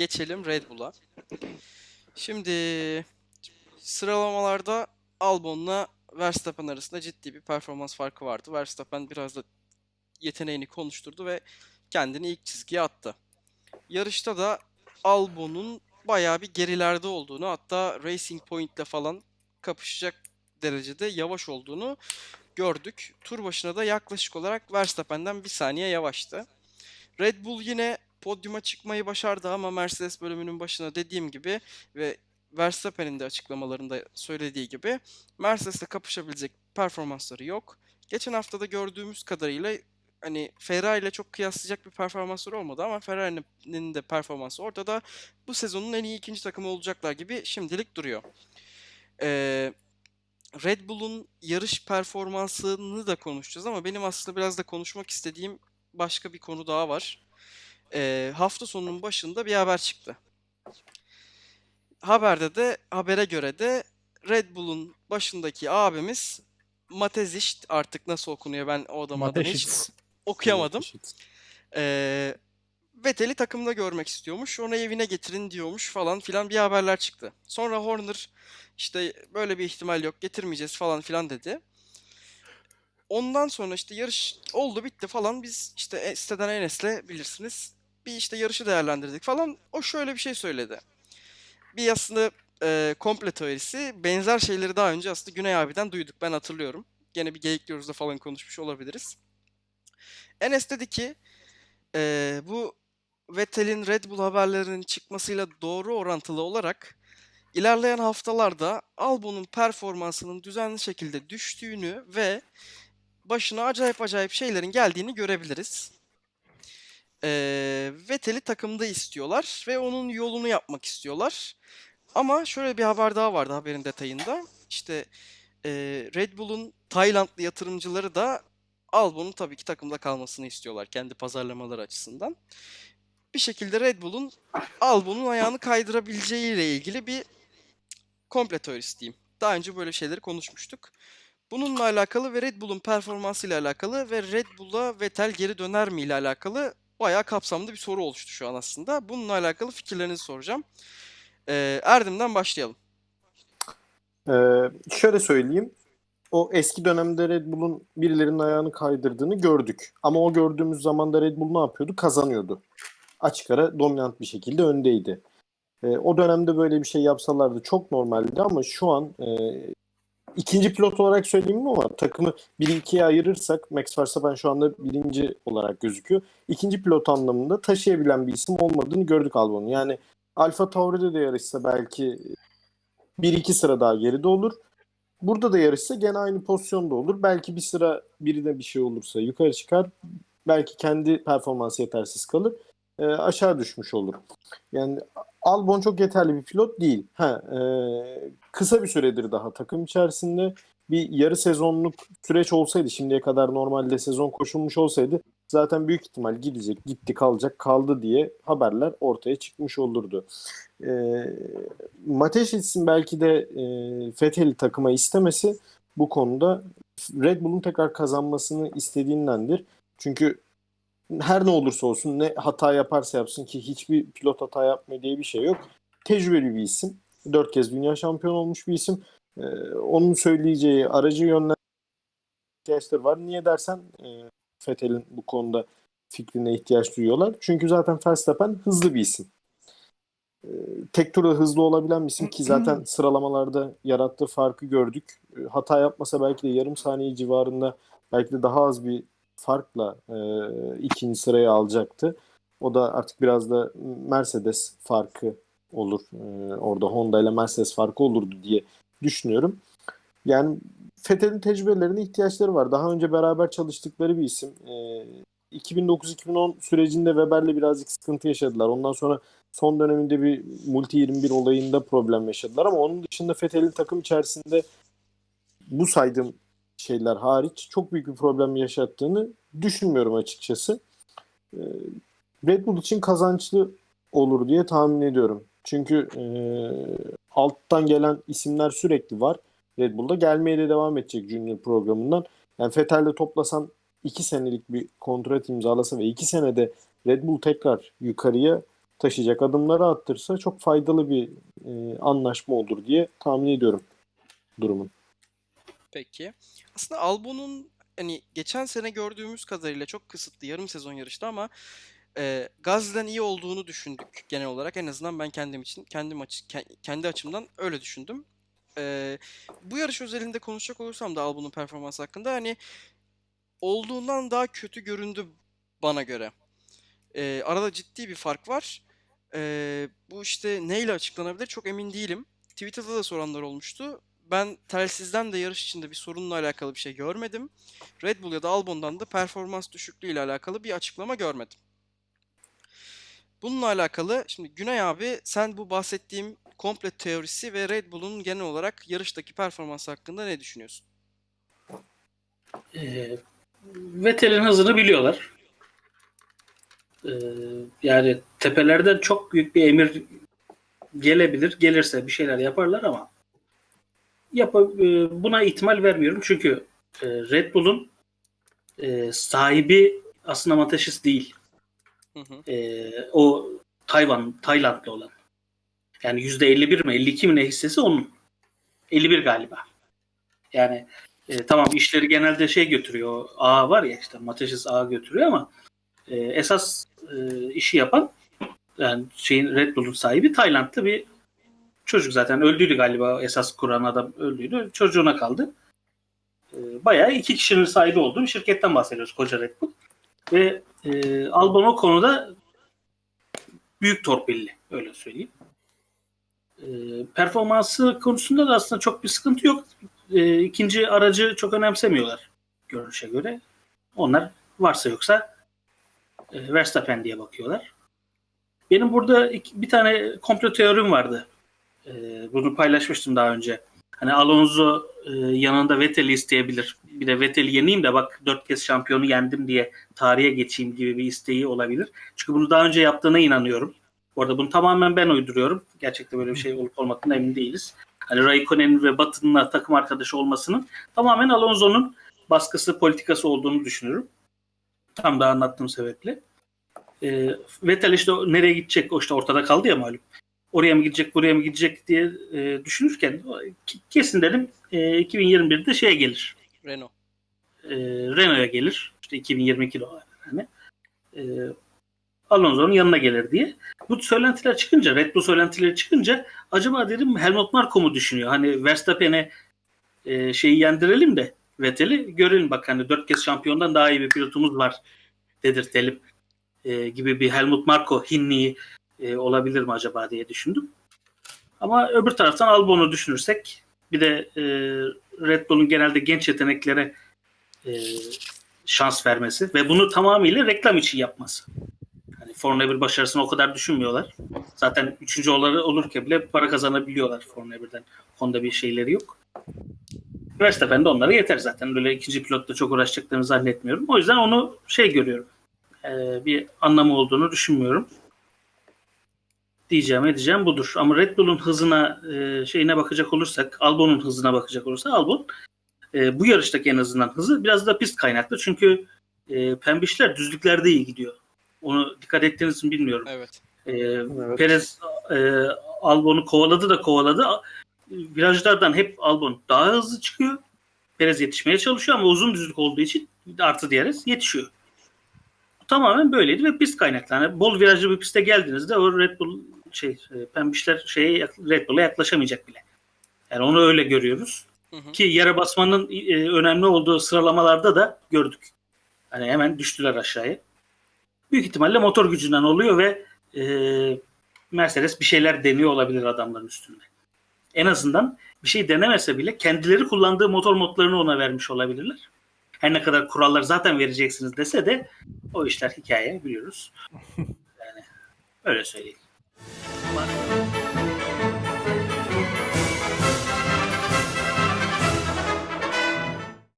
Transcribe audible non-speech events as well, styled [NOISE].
geçelim Red Bull'a. Şimdi sıralamalarda Albon'la Verstappen arasında ciddi bir performans farkı vardı. Verstappen biraz da yeteneğini konuşturdu ve kendini ilk çizgiye attı. Yarışta da Albon'un bayağı bir gerilerde olduğunu hatta Racing Point'le falan kapışacak derecede yavaş olduğunu gördük. Tur başına da yaklaşık olarak Verstappen'den bir saniye yavaştı. Red Bull yine podyuma çıkmayı başardı ama Mercedes bölümünün başına dediğim gibi ve Verstappen'in de açıklamalarında söylediği gibi Mercedes'le kapışabilecek performansları yok. Geçen haftada gördüğümüz kadarıyla hani Ferrari ile çok kıyaslayacak bir performansları olmadı ama Ferrari'nin de performansı ortada. Bu sezonun en iyi ikinci takımı olacaklar gibi şimdilik duruyor. Ee, Red Bull'un yarış performansını da konuşacağız ama benim aslında biraz da konuşmak istediğim başka bir konu daha var. Ee, hafta sonunun başında bir haber çıktı. Haberde de habere göre de Red Bull'un başındaki abimiz Matezist artık nasıl okunuyor ben o adamın adını hiç okuyamadım. Ee, Vettel'i takımda görmek istiyormuş. Onu evine getirin diyormuş falan filan bir haberler çıktı. Sonra Horner işte böyle bir ihtimal yok getirmeyeceğiz falan filan dedi. Ondan sonra işte yarış oldu bitti falan biz işte e- siteden Enes'le bilirsiniz bir işte yarışı değerlendirdik falan. O şöyle bir şey söyledi. Bir aslında e, komple teorisi benzer şeyleri daha önce aslında Güney abiden duyduk ben hatırlıyorum. Gene bir geyikliyoruz da falan konuşmuş olabiliriz. Enes dedi ki e, bu Vettel'in Red Bull haberlerinin çıkmasıyla doğru orantılı olarak ilerleyen haftalarda Albon'un performansının düzenli şekilde düştüğünü ve başına acayip acayip şeylerin geldiğini görebiliriz. Ee, Vettel'i takımda istiyorlar ve onun yolunu yapmak istiyorlar. Ama şöyle bir haber daha vardı haberin detayında. İşte e, Red Bull'un Taylandlı yatırımcıları da Albon'un tabii ki takımda kalmasını istiyorlar kendi pazarlamaları açısından. Bir şekilde Red Bull'un Albon'un ayağını kaydırabileceğiyle ilgili bir komple teorisi diyeyim. Daha önce böyle şeyleri konuşmuştuk. Bununla alakalı ve Red Bull'un performansıyla alakalı ve Red Bull'a Vettel geri döner mi ile alakalı bayağı kapsamlı bir soru oluştu şu an aslında. Bununla alakalı fikirlerinizi soracağım. Ee, Erdem'den başlayalım. Ee, şöyle söyleyeyim. O eski dönemde Red Bull'un birilerinin ayağını kaydırdığını gördük. Ama o gördüğümüz zaman da Red Bull ne yapıyordu? Kazanıyordu. Açık ara dominant bir şekilde öndeydi. Ee, o dönemde böyle bir şey yapsalardı çok normaldi ama şu an e, ikinci pilot olarak söyleyeyim mi ama takımı 1-2'ye ayırırsak Max Verstappen şu anda birinci olarak gözüküyor. İkinci pilot anlamında taşıyabilen bir isim olmadığını gördük Albon'un. Yani Alfa Tauri'de de yarışsa belki 1-2 sıra daha geride olur. Burada da yarışsa gene aynı pozisyonda olur. Belki bir sıra birine bir şey olursa yukarı çıkar. Belki kendi performansı yetersiz kalır. Ee, aşağı düşmüş olur. Yani Albon çok yeterli bir pilot değil. Ha, e, kısa bir süredir daha takım içerisinde bir yarı sezonluk süreç olsaydı şimdiye kadar normalde sezon koşulmuş olsaydı zaten büyük ihtimal gidecek, gitti kalacak, kaldı diye haberler ortaya çıkmış olurdu. E, Matesch'itz'in belki de e, Vettel'i takıma istemesi bu konuda Red Bull'un tekrar kazanmasını istediğindendir. Çünkü her ne olursa olsun ne hata yaparsa yapsın ki hiçbir pilot hata yapmıyor diye bir şey yok. Tecrübeli bir isim. Dört kez dünya şampiyonu olmuş bir isim. Ee, onun söyleyeceği aracı yönlendirme ihtiyaçları var. Niye dersen e, Vettel'in bu konuda fikrine ihtiyaç duyuyorlar. Çünkü zaten Verstappen hızlı bir isim. Ee, tek turda hızlı olabilen bir isim ki zaten [CLEARS THROAT] sıralamalarda yarattığı farkı gördük. Ee, hata yapmasa belki de yarım saniye civarında belki de daha az bir farkla e, ikinci sırayı alacaktı. O da artık biraz da Mercedes farkı olur. E, orada Honda ile Mercedes farkı olurdu diye düşünüyorum. Yani Vettel'in tecrübelerine ihtiyaçları var. Daha önce beraber çalıştıkları bir isim. E, 2009-2010 sürecinde Weber'le birazcık sıkıntı yaşadılar. Ondan sonra son döneminde bir Multi 21 olayında problem yaşadılar ama onun dışında Vettel'in takım içerisinde bu saydığım şeyler hariç çok büyük bir problem yaşattığını düşünmüyorum açıkçası. Ee, Red Bull için kazançlı olur diye tahmin ediyorum. Çünkü e, alttan gelen isimler sürekli var. Red Bull'da gelmeye de devam edecek Junior programından. Yani Vettel'le toplasan 2 senelik bir kontrat imzalasa ve 2 senede Red Bull tekrar yukarıya taşıyacak adımları attırsa çok faydalı bir e, anlaşma olur diye tahmin ediyorum durumun. Peki. Aslında Albon'un hani geçen sene gördüğümüz kadarıyla çok kısıtlı yarım sezon yarıştı ama e, Gazze'den iyi olduğunu düşündük genel olarak. En azından ben kendim için kendim açı, ke- kendi açımdan öyle düşündüm. E, bu yarış özelinde konuşacak olursam da Albon'un performansı hakkında hani olduğundan daha kötü göründü bana göre. E, arada ciddi bir fark var. E, bu işte neyle açıklanabilir çok emin değilim. Twitter'da da soranlar olmuştu. Ben telsizden de yarış içinde bir sorunla alakalı bir şey görmedim. Red Bull ya da Albon'dan da performans düşüklüğü ile alakalı bir açıklama görmedim. Bununla alakalı şimdi Güney abi sen bu bahsettiğim komple teorisi ve Red Bull'un genel olarak yarıştaki performansı hakkında ne düşünüyorsun? E, Vettel'in hızını biliyorlar. E, yani tepelerden çok büyük bir emir gelebilir. Gelirse bir şeyler yaparlar ama yap buna ihtimal vermiyorum. Çünkü e, Red Bull'un e, sahibi aslında Mateşis değil. Hı hı. E, o Tayvan, Taylandlı olan. Yani %51 mi 52 mi ne hissesi onun. 51 galiba. Yani e, tamam işleri genelde şey götürüyor. A var ya işte Mateşis A götürüyor ama e, esas e, işi yapan yani şeyin Red Bull'un sahibi Taylandlı bir çocuk zaten öldüydü galiba esas kuran adam öldüydü. Çocuğuna kaldı. E, bayağı iki kişinin sahibi olduğu bir şirketten bahsediyoruz koca Red Bull. Ve e, Albon o konuda büyük torpilli öyle söyleyeyim. E, performansı konusunda da aslında çok bir sıkıntı yok. E, ikinci aracı çok önemsemiyorlar görünüşe göre. Onlar varsa yoksa e, Verstappen diye bakıyorlar. Benim burada iki, bir tane komplo teorim vardı. E, bunu paylaşmıştım daha önce. Hani Alonso e, yanında Vettel'i isteyebilir. Bir de Vettel'i yeneyim de bak dört kez şampiyonu yendim diye tarihe geçeyim gibi bir isteği olabilir. Çünkü bunu daha önce yaptığına inanıyorum. Bu arada bunu tamamen ben uyduruyorum. Gerçekten böyle bir şey olup olmadığına emin değiliz. Hani Raikkonen'in ve Button'la takım arkadaşı olmasının tamamen Alonso'nun baskısı, politikası olduğunu düşünüyorum. Tam da anlattığım sebeple. E, Vettel işte nereye gidecek? O işte ortada kaldı ya malum. Oraya mı gidecek, buraya mı gidecek diye e, düşünürken kesin dedim e, 2021'de şeye gelir. Renault. E, Renault'a gelir. İşte 2022'de o yani. E, Alonso'nun yanına gelir diye. Bu söylentiler çıkınca, Red Bull söylentileri çıkınca acaba dedim Helmut Marko mu düşünüyor? Hani Verstappen'e e, şeyi yendirelim de Vettel'i görelim bak hani dört kez şampiyondan daha iyi bir pilotumuz var dedirtelim e, gibi bir Helmut Marko hinliği e, olabilir mi acaba diye düşündüm. Ama öbür taraftan Albon'u düşünürsek bir de e, Red Bull'un genelde genç yeteneklere e, şans vermesi ve bunu tamamıyla reklam için yapması. Hani Formula 1 başarısını o kadar düşünmüyorlar. Zaten üçüncü olarak olurken bile para kazanabiliyorlar Formula 1'den. Honda bir şeyleri yok. Verstappen de onlara yeter zaten. Böyle ikinci pilotla çok uğraşacaklarını zannetmiyorum. O yüzden onu şey görüyorum. E, bir anlamı olduğunu düşünmüyorum diyeceğim edeceğim budur. Ama Red Bull'un hızına e, şeyine bakacak olursak, Albon'un hızına bakacak olursak Albon e, bu yarıştaki en azından hızı biraz da pist kaynaklı. Çünkü e, pembişler düzlüklerde iyi gidiyor. Onu dikkat ettiğiniz mi bilmiyorum. Evet. E, Evet. Perez e, Albon'u kovaladı da kovaladı. Virajlardan hep Albon daha hızlı çıkıyor. Perez yetişmeye çalışıyor ama uzun düzlük olduğu için artı DRS yetişiyor. Tamamen böyleydi ve pist kaynaklı. Yani bol virajlı bir piste geldiğinizde o Red Bull şey e, pembişler şeye Red Bull'a yaklaşamayacak bile. Yani onu öyle görüyoruz. Hı hı. Ki yere basmanın e, önemli olduğu sıralamalarda da gördük. Hani hemen düştüler aşağıya. Büyük ihtimalle motor gücünden oluyor ve e, Mercedes bir şeyler deniyor olabilir adamların üstünde. En azından bir şey denemese bile kendileri kullandığı motor modlarını ona vermiş olabilirler. Her ne kadar kurallar zaten vereceksiniz dese de o işler hikaye biliyoruz. [LAUGHS] Yani öyle söyleyeyim. Ama